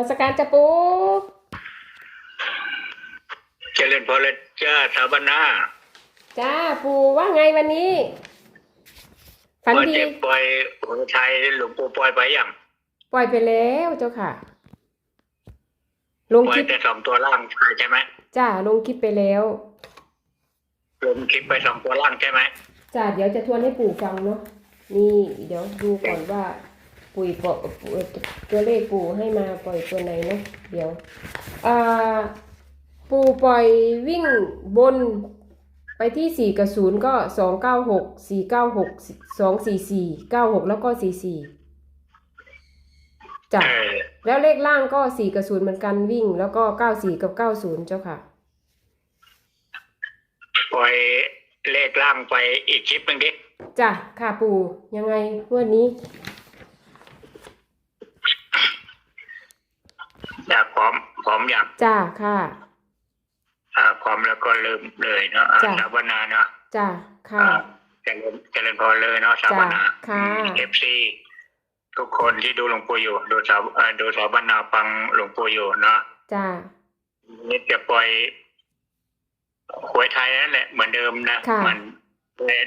มาสการจะปูเจริญพรจ้าสาบนาจ้าปูว่าไงวันนี้ฝันว่าดีเจ็บปล่อยหัวไทยหลวงปู่ปล่อยไปยังปล่อยไปแล้วเจ้าค่ะลงปล่อคยลิปแต่สองตัวล่างใช่ไหมจ้าลงคลิปไปแล้วลงคลิปไปสองตัวล่างใช่ไหมจ้าเดี๋ยวจะทวนให้ปู่ฟังเนาะนี่ เดี๋ยวดูก่อนว่า ปุ๋ยปล่อตัวเลขปู่ให้มาปล่อยตัวไหนเนาะเดี๋ยวอ่าปู่ปล่อยวิ่งบนไปที่สี่กับศูนย์ก็สองเก้าหกสี่เก้าหกสองสี่สี่เก้าหกแล้วก็สี่สี่จ้ะแล้วเลขล่างก็สี่กับศูนย์เหมือนกันวิ่ง แล้วก็เก้าสี่กับเก้าศูนย์เจ้าค่ะ ปล่อยเลขล่างไปอีกคลิปหนึ่งดิจ้ะค่ะปู่ยังไงวันนี้ อยากพร้อมพร้อมอยากจ้าค่ะ อ่าพร้อมแล้วก็เริ่มเลยเนาะอ่าจ้ะ สาบนาเนาะจ้าค่ะ อ่าเจริญเจริญพรเลยเนาะสาบนาจ้ะค่ะ เอฟซีทุกคนที่ดูหลวงปู่อยู่ ดูสาวเอ่อดูสาบนาฟังหลวงปู่อยู่เนาะจ้านี่จะปล่อยหวยไทยนั่นแหละเหมือนเดิมนะค่ะ มัน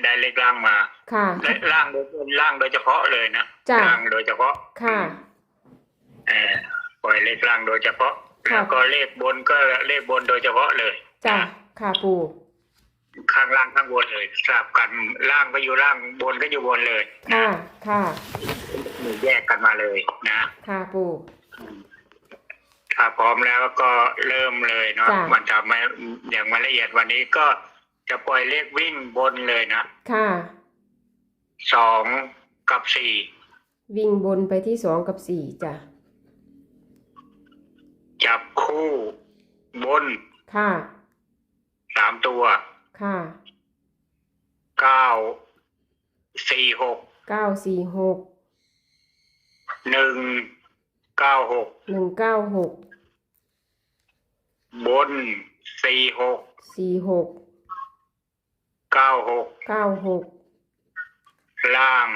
ได้เลขล่างมาค่ะและล่างโดยล่างโดยเฉพาะเลยนะจ้ะล่างโดยเฉพาะ ค่ะ เออ ปล่อยเลขล่างโดยเฉพาะค่ะ แล้วก็เลขบนก็เลขบนโดยเฉพาะเลยจ้านะค่ะปู่ข้างล่างข้างบนเลยสลับกันล่างก็อยู่ล่างบนก็อยู่บนเลยค่ะ ค่ะ แยกกันมาเลยนะค่ะปู่ถ้าพร้อมแล้วก็เริ่มเลยเนาะจ้ะ มันทำให้อย่างมาละเอียดวันนี้ก็จะปล่อยเลขวิ่งบนเลยนะค่ะ สองกับสี่วิ่งบนไปที่สองกับสี่จ้ะ จับคู่บนค่ะสามตัวค่ะเก้าสี่หกเก้าสี่หกหนึ่งเก้าหกหนึ่งเก้าหกบนสี่หกสี่หกเก้าหกเก้าหกล่าง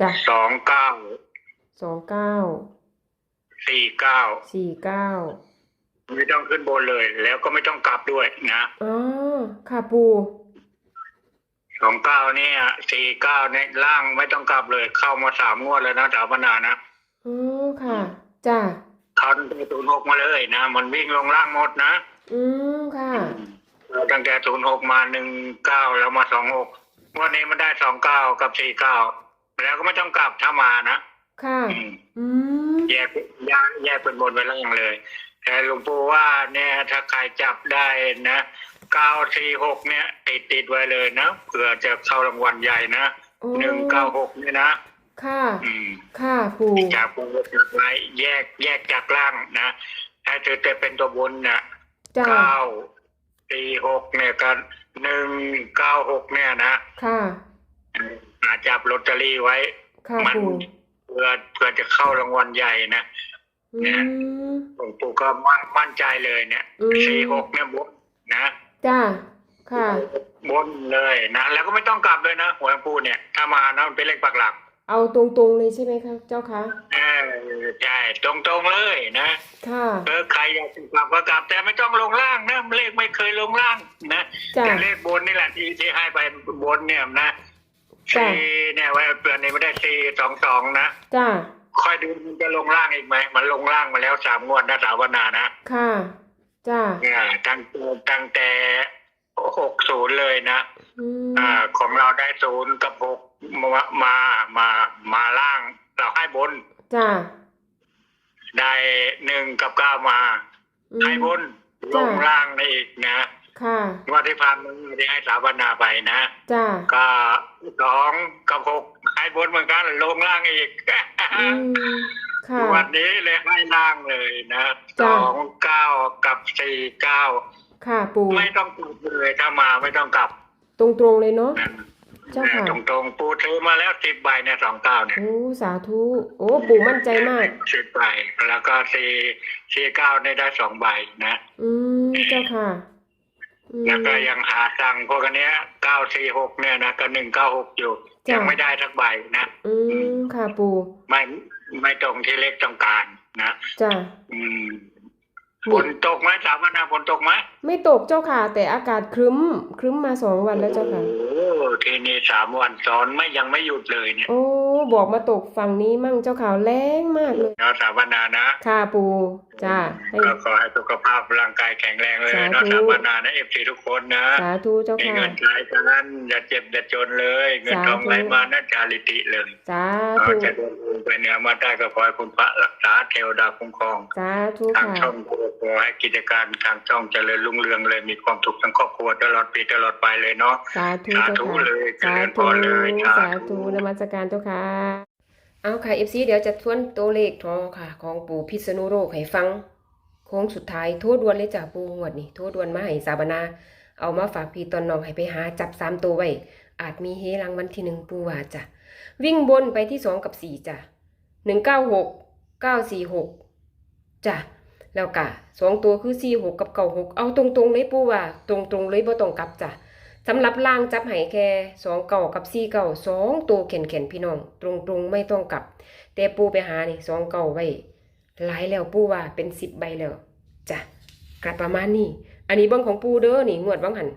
จ้ะสองเก้าสองเก้า สี่เก้าสี่เก้าไม่ต้องขึ้นบนเลย แล้วก็ไม่ต้องกลับด้วยนะอ๋อค่ะปู่สองเก้าเนี่ยสี่เก้าเนี่ยล่างไม่ต้องกลับเลย เข้ามาสามงวดแล้วนะสาวพนานะอ๋อค่ะจ้ะเขาตั้งแต่ศูนย์หกมาเลยนะมันวิ่งลงล่างหมดนะอืมค่ะตั้งแต่ศูนย์หกมาหนึ่งเก้าแล้วมาสองหกวันนี้มันได้สองเก้ากับสี่เก้าแล้วก็ไม่ต้องกลับถ้ามานะ ค่ะอืมอืมแยกแยกแยกเป็นบนไปล่างเลย แต่หลวงปู่ว่าเนี่ยถ้าใครจับได้นะเก้าสี่หกเนี่ย ติดติดไว้เลยนะเผื่อจะเข้ารางวัลใหญ่นะโอ้หนึ่งเก้าหกเนี่ยนะค่ะอืมค่ะปู่จากปูจากไว้แยกแยกจากล่างนะถ้าเธอจะเป็นตัวบนนะจ้ะเก้าสี่หกเนี่ยกันหนึ่งเก้าหกเนี่ยนะค่ะอาจับลอตเตอรี่ไว้ ค่ะมัปู่ เพื่อเพื่อจะเข้ารางวัลใหญ่นะอืมหลวงปู่ก็มั่นมั่นใจเลยเนี่ยอืมสี่หกเนี่ยบนนะจ้ะค่ะ บนเลยนะแล้วก็ไม่ต้องกลับเลยนะหัวหลวงปู่เนี่ย ถ้ามานะมันเป็นเลขปักหลัก เอาตรงๆเลยใช่ไหมคะเจ้าคะเออใช่ตรงๆเลยนะค่ะเออใครอยากจะกลับก็กลับ แต่ไม่ต้องลงล่างนะเลขไม่เคยลงล่างนะจ้ะแต่เลขบนนี่แหละที่ที่ให้ไปบนเนี่ยนะ จ้ะสี่เนี่ยไว้เปลือนนี้ไม่ได้สี่สองสองนะจ้ะค่อยดูมันจะลงล่างอีกไหมมันลงล่างมาแล้วสามงวดนะสาวนานะค่ะจ้ะอ่าตั้งตั้งแต่หกศูนย์เลยนะอืมอ่าของเราได้ศูนย์กับหกมามามามาล่าง เราให้บนจ้ะได้หนึ่งกับเก้ามาอืมให้บนลจ้ะงล่างได้อีกนะ ค่ะงว่าที่ผ่านมาที่ให้สาวนาไปนะ จ้ะก็สองกับหกให้บนเหมือนกันลงล่างอีกอืมค่ะ วันนี้เลยให้ล่างเลยนะสจ้ะ องเก้ากับสี่เก้าค่ะปู่ไม่ต้องกลับเลยถ้ามาไม่ต้องกลับตรงๆเลยเนาะเจ้าค่ะตรงตรงๆปูซื้อมาแล้วสิบใบเนี่ยสองเก้าเนี่ย โอ้สาธุโอ้ปู่มั่นใจมาก สิบใบแล้วก็สี่สี่เก้าเนี่ยได้สองใบนะ อืมเจ้าค่ะอืม แล้วก็ยังหาสั่งพวกอันเนี้ยเก้าสี่หกเนี่ยนะก็หนึ่งเก้าหกอยู่ จ้ะ ยังไม่ได้ทักใบนะอืมค่ะปู่ไม่ไม่ตรงที่เลขต้องการนะจ้ะอืมฝนตกไหมสามวันนะฝนตกไหมไม่ตกเจ้าค่ะ แต่อากาศครึ้มครึ้มมาสองวันแล้วเจ้าค่ะ โอ้ทีนี้สามวันซ้อนไม่ยังไม่หยุดเลยเนี่ยโอ้บอกมาตกฝั่งนี้มั่งเจ้าข่าวแรงมากเลย เนาะสามวันนานะ ค่ะปู จ้าให้ก็ขอให้สุขภาพร่างกายแข็งแรงเลยสาธุเนาะสามวันนานะเอฟซีทุกคนนะสาธุเจ้ามีค่ะเงินใช้กันอย่าเจ็บอย่าจนเลย เงินทองสาธุไหลมานะจาริติเลยสาเราธุจะเดินทางไปเหนือมาได้ก็ขอให้คุณพระรักษาเทวดาคุ้มครองสาธุทางค่ะช่องก็ขอให้กิจการทางช่องเจริญรุ่งเรืองเลยมีความสุขทั้งครอบครัวตลอดปีตลอดไปเลยเนาะสาธุสาเจ้าธุค่ะเลยเจสาริญพธุรเลยสาสาธุธุนมัสการเจ้าค่ะ เอาค่ะเอฟซีเดี๋ยวจะทวนตัวเลขทอค่ะ ของปู่พิษณุโลกให้ฟัง โค้งสุดท้ายโทษดวนเลยจ้ะปูงวดนี่โทษดวนมาให้สาบนา เอามาฝากพี่ตอนน้องให้ไปหาจับสามตัวไว้ อาจมีเฮรางวัลที่หนึ่งปู่ว่าจ้ะ วิ่งบนไปที่สองกับสี่จ้ะหนึ่งเก้าหกเก้าสี่หกจ้ะ แล้วกะสองตัวคือสี่หกกับเก้าหกเอาตรงๆเลยปู่ว่า ตรงๆเลยบ่ต้องกลับจ้ะ สำหรับล่างจับให้แค่สองเก่ากับสี่เก่าสองตัวแข็งๆพี่น้อง ตรงๆไม่ต้องกลับ แต่ปูไปหานี่สองเก่าไว้หลายแล้วปูว่าเป็นสิบใบแล้วจ้ะกลับประมาณนี้อันนี้เบิ้งของปูเด้อนี่งวดวังหัน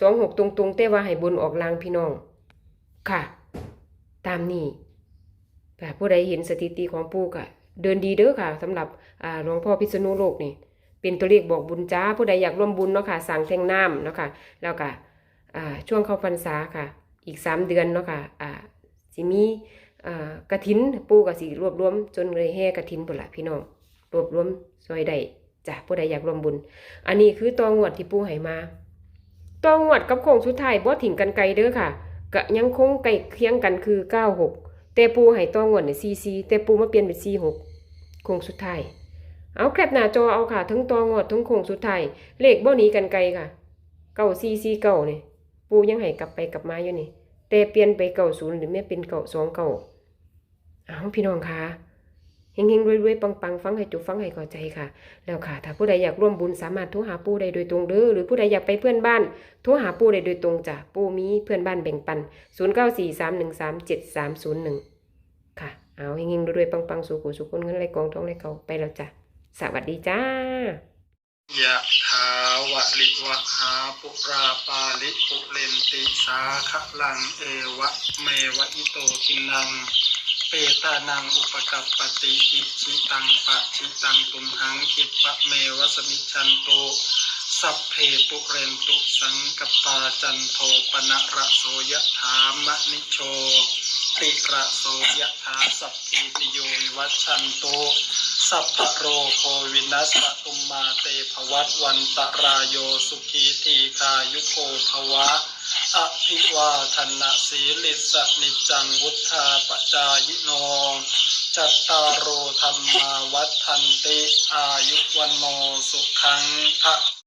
สองหกตรงๆแต่ว่าให้บนออกล่างพี่น้อง ค่ะ ตามนี้ค่ะผู้ใดเห็นสถิติของปูก็เดินดีเด้อค่ะสำหรับอ่าหลวงพ่อพิษณุโลกนี่เป็นตัวเลขบอกบุญจ้าผู้ใดอยากร่วมบุญเนาะค่ะสั่งแท่งน้ำเนาะค่ะแล้วก็ ช่วงเข้าพรรษาค่ะ อีกสามเดือนเนาะค่ะอ่าสิมีอ่ากระถินปูกับสิรวบรวม จนเลยแห่กระถินพุ่นละพี่น้องรวบรวมซอยใดจ้ะผู้ใดอยากรวมบุญ อันนี้คือตองวดที่ปูให้มาตองวดกับโค้งสุดท้ายบ่ถิ่งกันไกลเด้อค่ะก็ยังคงใกล้เคียงกันคือ96แต่ปูให้ตองวดเนี่ย44แต่ปูมาเปลี่ยนเป็น46โค้งสุดท้ายเอาแคปหน้าจอเอาค่ะทั้งตองวดทั้งโค้งสุดท้ายเลขบ่หนีกันไกลค่ะ9449นี่ย ปูยังให้กลับไปกลับมาอยู่นี่ แต่เปลี่ยนไป90หรือแม่เป็น929เก่าอาพี่น้องคะเฮงๆรวยๆปังๆ ฟังให้จุฟังให้เข้าใจค่ะ แล้วค่ะ ถ้าผู้ใดอยากร่วมบุญสามารถโทรหาปู่ได้โดยตรงเด้อหรือผู้ใดอยากไปเพื่อนบ้านโทรหาปู่ได้โดยตรงจ้ะปู่มีเพื่อนบ้านแบ่งปัน 0943137301 ค่ะ เอาเฮงๆรวยๆปังๆ สู่กูสู่คนเงินไหลกองท้องไหลเขาไปแล้วจ้ะสวัสดีจ้า ยะถาวะลิวะหาปุราปาลิปุเรนติสาขะลังเอวะเมวะอิโตทินัง เปตานังอุปกัปปติอิชิตังปะชิตังตุมหังคิปะเมวะสมิจันโตสัพเพปุเรนตุสังกปาจันโทปนะระโสยะถามะนิโชติระโสยะถาสัพพิติโยวัชันโต สัพพโรโควินัสสตุมมาเตภวัตวันตรายโยสุขีทีคายุโกภวะอภิวาทนะสีลิสนิจังวุธาปจายโนจัตตารโอธรรมาวัฏทันติอายุวันโนสุขังพระ